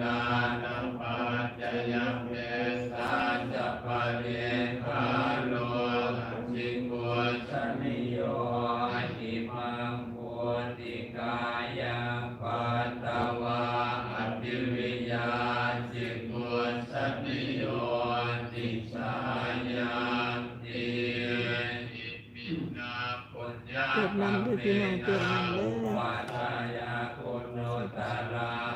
ลานังปัจจยเวสาจัปเนคาโลหัจิโกชนิโยอิมังโพติกายังปัตตวาอภิวิยาจิโกชนิโยติสายาติมินาปุญญาเก็บนำด้วยพี่น้องเก็ดนำด้วยวาทายาคโนตารา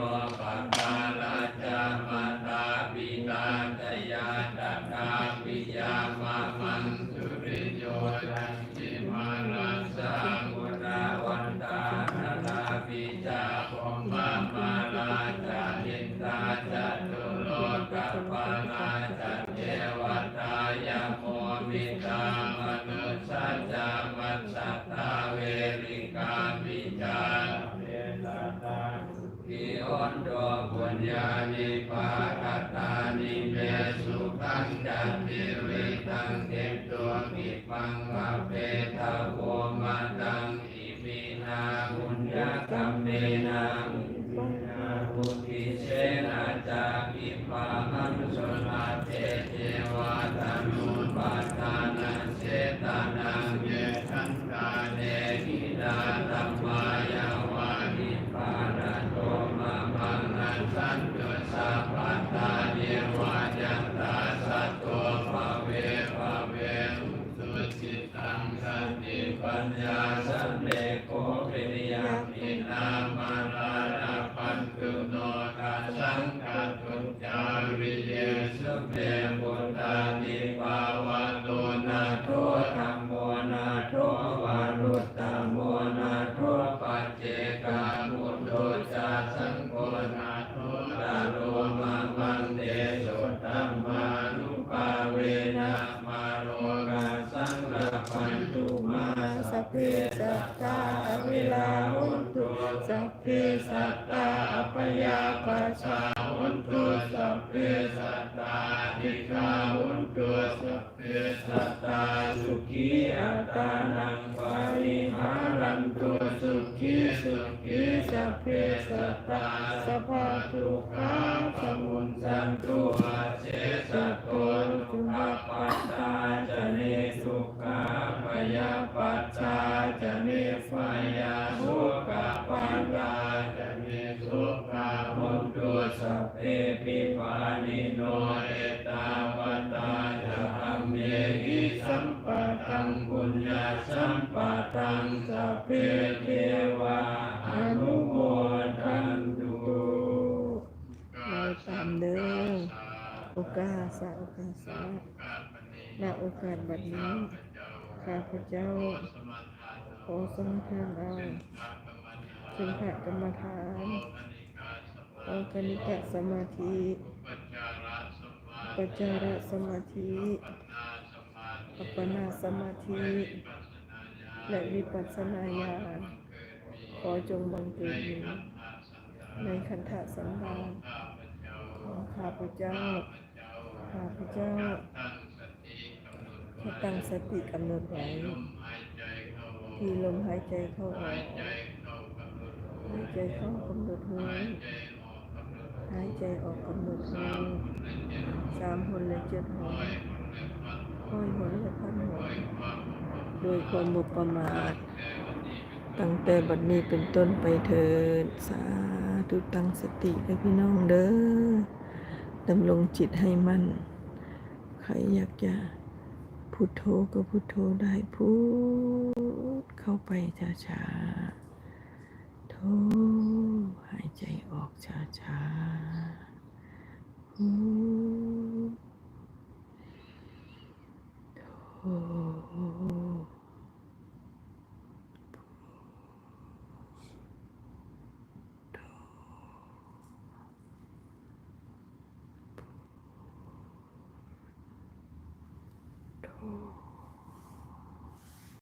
ปัปปาราจามาตาปิตาตยาตถาปิยามามันสุริโยทันติมารัสสามุนาวันตานาลาปิจาภมมามาลาจานิตาจัตุโลกัปปานาจัตเทวตายาโมมิตามนุสัจจามัสสตตาเวริกามิจาเวตตาทิออน โดบุญญาณิปาคตานิเมสุขังจันติวิตังเทตัวกิปังวะเปตาโวมาตังอิมินาบุญญากรรมเมนาบุญญาบุติเชนะจาปิปามังสุนาเทเทวาตานุปัฏฐานังเสตานังเยทันตาเนกิดาธัมมายาวานิปานาโตมามังนันสันตุ สัพพัตตาเยวาจันตาสัตโตภะเวภะเวอุสุจิตังสติปัญญาสัมเนโกวิริยามินามารานาปันตุโนทัสสังกตุจาริเยสุเมบุตตานิปาว พเพสัตตาอวิลาหุนตุสัพเพสัตตาอปยาปัสสาหุนตุสัพเพสัตตาทิกาหุนตุสัพเพสัตตาสุขีอัตานังปาริหารันตุสุขีสุขีสัพเพสัตตาสัพพะทุกขาสมุนสันตุอาเจสะโกสุภปัตตาจะเนสุขา เพปิปานิโนเอตาวตาจะอัมเมหิสัมปะตังบุญญาสัมปะตังสัพเพเทวาอนุโมทันตุเราตามเด้อโอกาสะโอกาสะณโอกาสบัดนี้ข้าพเจ้าขอสมทานเอาถึงพระกรรมฐาน โอกนิกะสมาธิปัจจาระสมาธิอัปปนาสมาธิ และวิปัสสนาญาณขอจงบังเกิดมีในคันธสันดานของข้าพเจ้า ข้าพเจ้าให้ตั้งสติกำหนดไว้ที่ลมหายใจเข้าออกหายใจเข้ากำหนดหู หายใจออกกำหนดหูสามหนและเจ็ดหนห้อยหนและพันหนโดยความบุประมาท ตั้งแต่บัดนี้เป็นต้นไปเถิดสาธุตั้งสติให้พี่น้องเด้อดำรงจิตให้มั่น ใครอยากจะพุทโธก็พุทโธได้พูดเข้าไปช้าๆโธายใจออกช้าๆพูดโธ